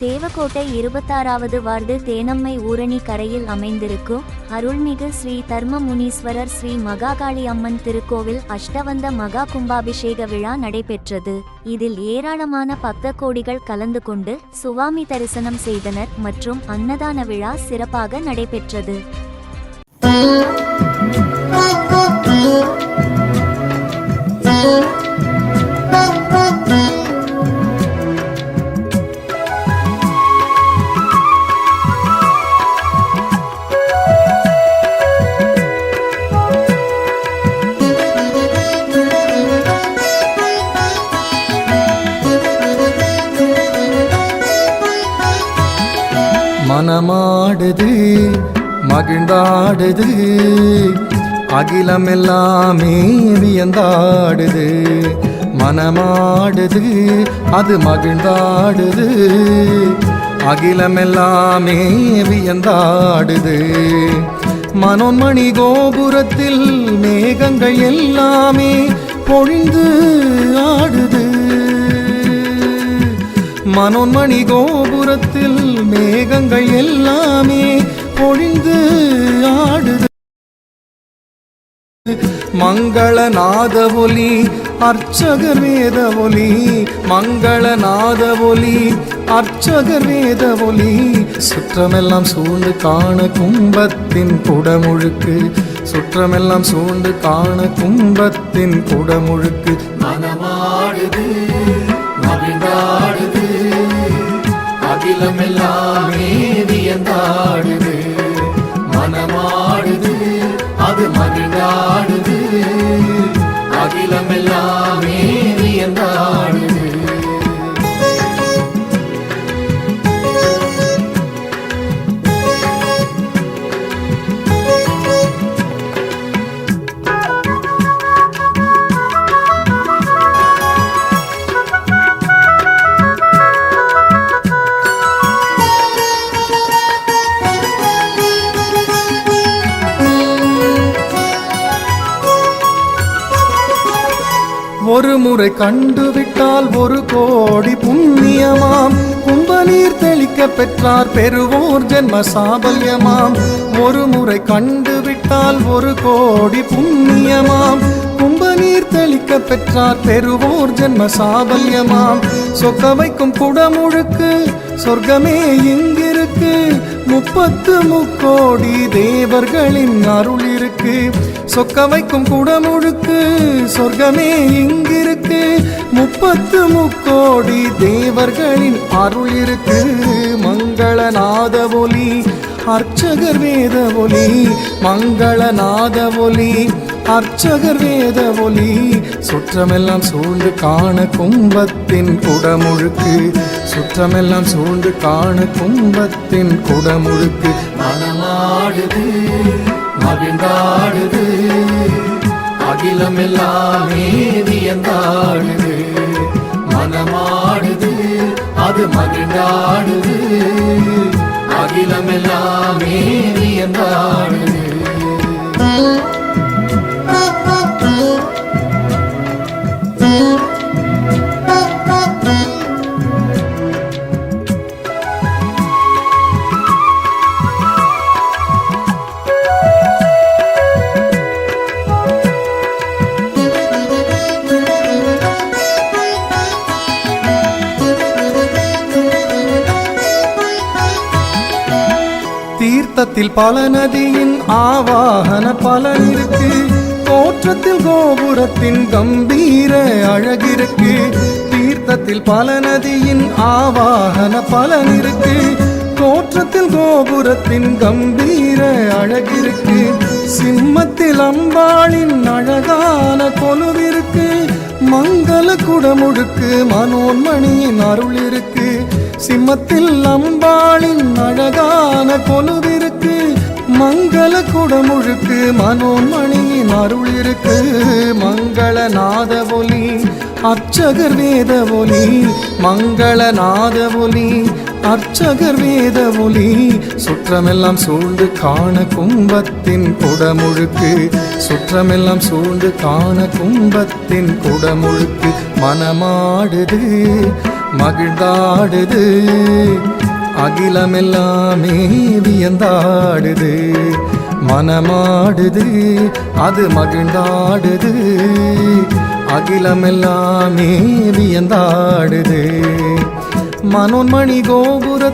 Devakottai இருபத்தாறாவது ward Thenammai ஊரணி கரையில் அமைந்திருக்கும் அருள்மிகு ஸ்ரீ தர்ம முனீஸ்வரர் ஸ்ரீ மகாகாளி அம்மன் திருக்கோவில் அஷ்டவந்த மகா கும்பாபிஷேக விழா நடைபெற்றது. இதில் ஏராளமான பக்த கோடிகள் கலந்து கொண்டு சுவாமி தரிசனம் செய்தனர் மற்றும் அன்னதான விழா சிறப்பாக நடைபெற்றது. மனமாடுது மகிழ்ந்தாடுது. அகிலம் எல்லாமே வியந்தாடுது. மனமாடுது அது மகிழ்ந்தாடுது. அகிலம் எல்லாமே வியந்தாடுது. மனோன்மணி கோபுரத்தில் மேகங்கள் எல்லாமே பொழிந்து மனோன்மணி கோபுரத்தில் மேகங்கள் எல்லாமே பொழிந்து ஆடுது. மங்களநாத ஒலி அர்ச்சகர் வேத ஒலி மங்களநாத ஒலி அர்ச்சகர் வேத ஒலி. சுற்றமெல்லாம் சூழ்ந்து காண கும்பத்தின் குடமுழுக்கு சுற்றமெல்லாம் சூழ்ந்து காண கும்பத்தின் குடமுழுக்கு. மனமாடுது. அகிலமெல்லாமே வியந்தாடுது. மனமாடுது அது மகிழ்ந்தாடுது. அகிலம் எல்லாம் ஒரு முறை கண்டுவிட்டால் ஒரு கோடி புண்ணியமாம். கும்பநீர் தெளிக்க பெற்றார் பெறுவோர் ஜென்ம சாபல்யமாம். ஒரு முறை கண்டுவிட்டால் ஒரு கோடி புண்ணியமாம். கும்பநீர் தெளிக்க பெற்றார் பெறுவோர் ஜென்ம சாபல்யமாம். சொக்க வைக்கும் குடமுழுக்கு சொர்க்கமே இங்கிருக்கு. முப்பத்து முக்கோடி தேவர்களின் அருள் இருக்கு சொக்க வைக்கும் குடமுழுக்கு சொர்க்கமே இங்கிருக்கு. முப்பத்து முக்கோடி தேவர்களின் அருள் இருக்கு. மங்களநாத ஒலி அர்ச்சகர் வேத ஒலி மங்களநாத ஒலி அர்ச்சகர் வேத ஒலி சுற்றமெல்லாம் சூழ்ந்து காண கும்பத்தின் குடமுழுக்கு. சுற்றமெல்லாம் சூழ்ந்து காண கும்பத்தின் குடமுழுக்கு. மனமாடுது. மகிழ்ந்தாடுது. அகிலமெல்லாமே வியந்தாடுது. மனமாடுது அது மகிழ்ந்தாடுது. அகிலமெல்லாமே வியந்தாடுது. தோற்றத்தில் பல நதியின் ஆவாகன பலன் இருக்கு. தோற்றத்தில் கோபுரத்தின் கம்பீர அழகிருக்கு தீர்த்தத்தில் பல நதியின் ஆவாகன பலன் இருக்கு. தோற்றத்தில் கோபுரத்தின் கம்பீர அழகிருக்கு சிம்மத்தில் அம்பாளின் அழகான கொலுவிருக்கு. மங்கள குடமுழுக்கு மனோன்மணியின் அருள் இருக்கு சிம்மத்தில் அம்பாளின் அழகான கொலுவிருக்கு. மங்கள குடமுழுக்கு மனோன்மணியின் அருள் இருக்கு மங்களநாத ஒலி அர்ச்சகர் வேத ஒலி மங்களநாத ஒலி அர்ச்சகர் வேத ஒலி சுற்றமெல்லாம் சூழ்ந்து காண கும்பத்தின் குடமுழுக்கு. சுற்றமெல்லாம் சூழ்ந்து காண கும்பத்தின் குடமுழுக்கு. மனமாடுது மகிழ்ந்தாடுது அகிலமெல்லாமே வியந்தாடுது. மனமாடுது அது மகிழ்ந்தாடுது அகிலமெல்லாமே வியந்தாடுது. ಮನೋನ್ಮಣಿ ಗೋಪುರ